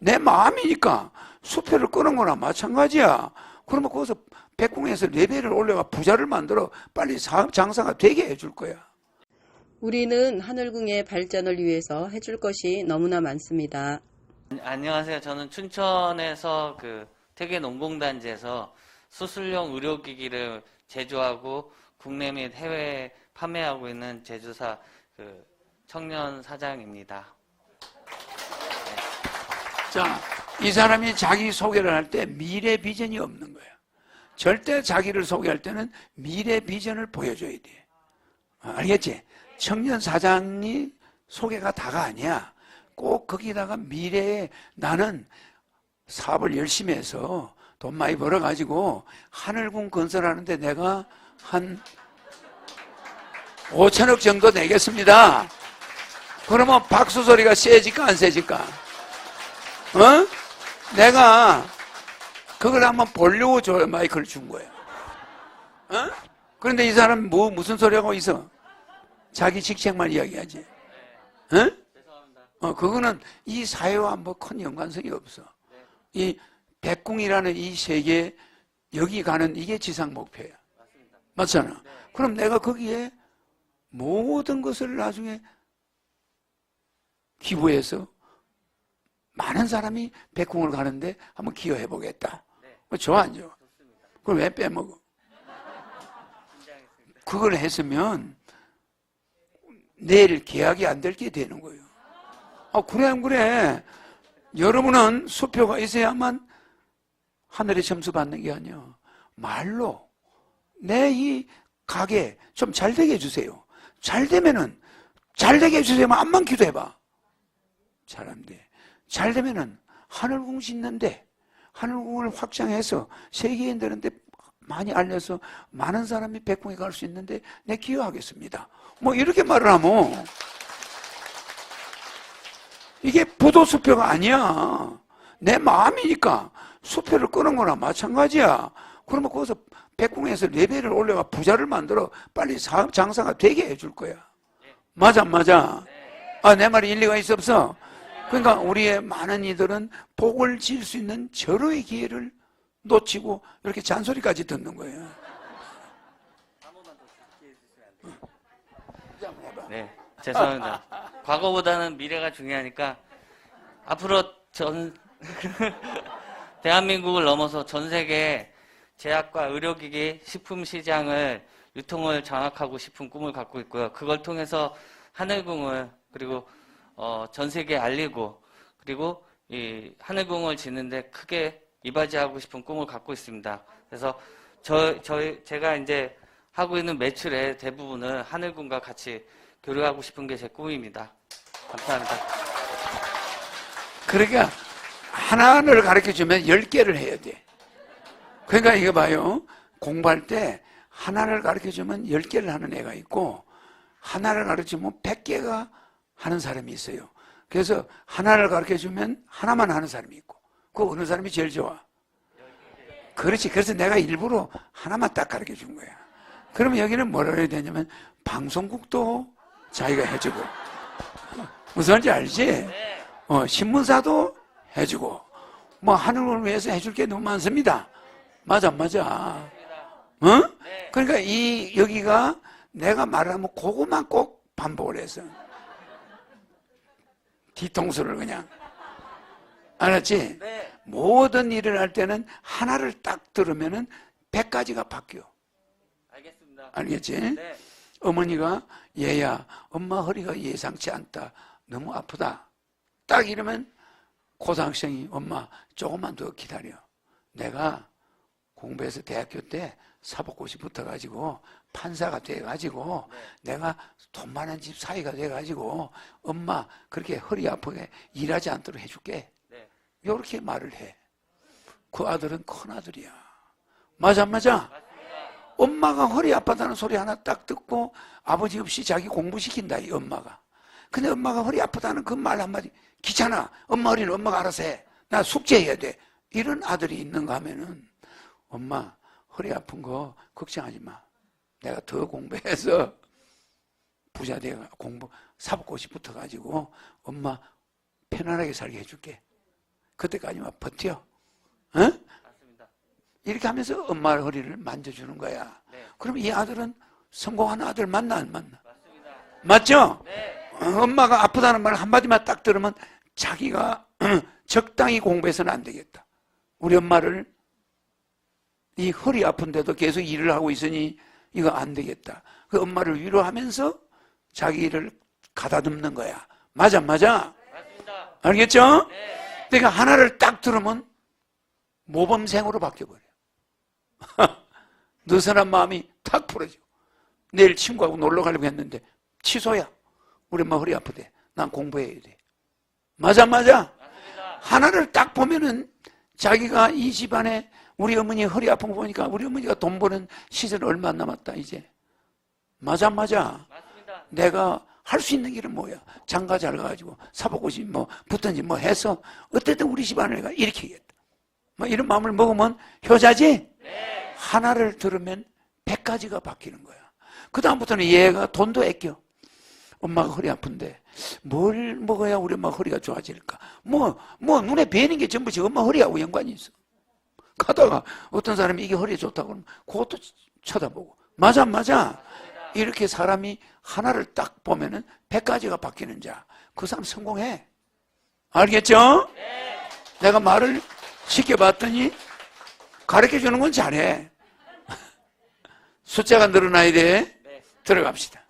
내 마음이니까 수표를 끄는 거나 마찬가지야. 그러면 거기서 백궁에서 레벨을 올려가 부자를 만들어 빨리 사업 장사가 되게 해줄 거야. 우리는 하늘궁의 발전을 위해서 해줄 것이 너무나 많습니다. 안녕하세요. 저는 춘천에서 그 태계 농공단지에서 수술용 의료기기를 제조하고 국내 및 해외에 판매하고 있는 제조사 그 청년 사장입니다. 자, 이 사람이 자기 소개를 할 때 미래 비전이 없는 거야. 절대 자기를 소개할 때는 미래 비전을 보여줘야 돼. 아, 알겠지? 청년 사장이 소개가 다가 아니야. 꼭 거기다가 미래에 나는 사업을 열심히 해서 돈 많이 벌어가지고 하늘궁 건설하는데 내가 한 5천억 정도 내겠습니다. 그러면 박수 소리가 세질까 안 세질까? 어? 내가 그걸 한번 보려고 저 마이크를 준 거야. 어? 그런데 이 사람 뭐 무슨 소리 하고 있어? 자기 직책만 이야기하지. 어? 어, 그거는 이 사회와 뭐큰 연관성이 없어. 이 백궁이라는 이 세계 여기 가는 이게 지상 목표야. 맞잖아. 그럼 내가 거기에 모든 것을 나중에 기부해서 많은 사람이 백궁을 가는데 한번 기여해 보겠다. 네. 뭐 좋아 안 좋아? 그걸 왜 빼먹어? 그걸 했으면 내일 계약이 안 될 게 되는 거예요. 아, 그래, 안 그래. 여러분은 수표가 있어야만 하늘의 점수 받는 게 아니야. 말로 내 이 가게 좀 잘 되게 해주세요. 잘 되면은 잘 되게 해주세요. 암만 기도해봐. 잘 안 돼. 잘 되면은 하늘궁 짓는데 하늘궁을 확장해서 세계인들한테 많이 알려서 많은 사람이 백궁에 갈 수 있는데 내 기여하겠습니다. 뭐 이렇게 말을 하면 이게 부도 수표가 아니야. 내 마음이니까 수표를 끄는 거나 마찬가지야. 그러면 거기서 백궁에서 레벨을 올려가 부자를 만들어 빨리 사업 장사가 되게 해줄 거야. 맞아, 안 맞아. 아, 내 말이 일리가 있어 없어? 그러니까 우리의 많은 이들은 복을 지을 수 있는 절호의 기회를 놓치고 이렇게 잔소리까지 듣는 거예요. 네, 죄송합니다. 과거보다는 미래가 중요하니까 앞으로 전 대한민국을 넘어서 전 세계 제약과 의료기기, 식품 시장을 유통을 장악하고 싶은 꿈을 갖고 있고요. 그걸 통해서 하늘궁을 그리고 어, 전 세계에 알리고 그리고 이 하늘궁을 짓는데 크게 이바지하고 싶은 꿈을 갖고 있습니다. 그래서 저 저희 제가 이제 하고 있는 매출의 대부분을 하늘궁과 같이 교류하고 싶은 게 제 꿈입니다. 감사합니다. 그러니까 하나를 가르쳐 주면 열 개를 해야 돼. 그러니까 이거 봐요. 공부할 때 하나를 가르쳐 주면 열 개를 하는 애가 있고 하나를 가르쳐 주면 백 개가 하는 사람이 있어요. 그래서 하나를 가르쳐 주면 하나만 하는 사람이 있고 그 어느 사람이 제일 좋아? 그렇지. 그래서 내가 일부러 하나만 딱 가르쳐 준 거야. 그러면 여기는 뭐라 해야 되냐면 방송국도 자기가 해주고 무슨 말인지 알지? 어, 신문사도 해주고 뭐 하늘을 위해서 해줄 게 너무 많습니다. 맞아, 맞아. 어? 그러니까 이 여기가 내가 말하면 그것만 꼭 반복을 해서 뒤통수를 그냥 알았지? 네. 모든 일을 할 때는 하나를 딱 들으면은 백 가지가 바뀌어. 알겠습니다. 알겠지? 네. 어머니가 얘야 엄마 허리가 예상치 않다 너무 아프다 딱 이러면 고등학생이 엄마 조금만 더 기다려 내가 공부해서 대학교 때 사법고시 붙어가지고 판사가 돼가지고 내가 돈 많은 집 사이가 돼가지고 엄마 그렇게 허리 아프게 일하지 않도록 해줄게 네. 이렇게 말을 해 그 아들은 큰 아들이야 맞아 안 맞아? 엄마가 허리 아프다는 소리 하나 딱 듣고 아버지 없이 자기 공부시킨다, 이 엄마가. 근데 엄마가 허리 아프다는 그 말 한마디, 귀찮아. 엄마 허리는 엄마가 알아서 해. 나 숙제해야 돼. 이런 아들이 있는가 하면은, 엄마, 허리 아픈 거 걱정하지 마. 내가 더 공부해서 부자 돼 공부, 사법고시 붙어가지고 엄마 편안하게 살게 해줄게. 그때까지만 버텨. 어? 맞습니다. 이렇게 하면서 엄마 허리를 만져주는 거야. 네. 그럼 이 아들은 성공한 아들 맞나 안 맞나? 맞습니다. 맞죠? 네. 어, 엄마가 아프다는 말 한마디만 딱 들으면 자기가 적당히 공부해서는 안 되겠다. 우리 엄마를 이 허리 아픈데도 계속 일을 하고 있으니 이거 안 되겠다. 그 엄마를 위로하면서 자기를 가다듬는 거야. 맞아, 맞아. 맞습니다. 알겠죠? 네. 그러니까 하나를 딱 들으면 모범생으로 바뀌어버려. 느슨한 마음이 탁 풀어져. 내일 친구하고 놀러 가려고 했는데 취소야. 우리 엄마 허리 아프대. 난 공부해야 돼. 맞아, 맞아. 맞습니다. 하나를 딱 보면은 자기가 이 집안에 우리 어머니 허리 아픈 거 보니까 우리 어머니가 돈 버는 시절 얼마 안 남았다, 이제. 맞아, 맞아. 맞습니다. 내가 할 수 있는 길은 뭐야? 장가 잘 가가지고 사복고시 뭐 붙든지 뭐 해서 어쨌든 우리 집안을 가 일으키겠다. 뭐 이런 마음을 먹으면 효자지? 하나를 들으면 백 가지가 바뀌는 거야. 그 다음부터는 얘가 돈도 아껴. 엄마가 허리 아픈데 뭘 먹어야 우리 엄마 허리가 좋아질까? 뭐, 뭐 눈에 뵈는 게 전부 지 엄마 허리하고 연관이 있어. 가다가 어떤 사람이 이게 허리에 좋다고 그러면 그것도 쳐다보고. 맞아, 맞아. 이렇게 사람이 하나를 딱 보면은 백 가지가 바뀌는 자. 그 사람 성공해. 알겠죠? 내가 말을 쉽게 봤더니 가르쳐 주는 건 잘해. 숫자가 늘어나야 돼. 네. 들어갑시다.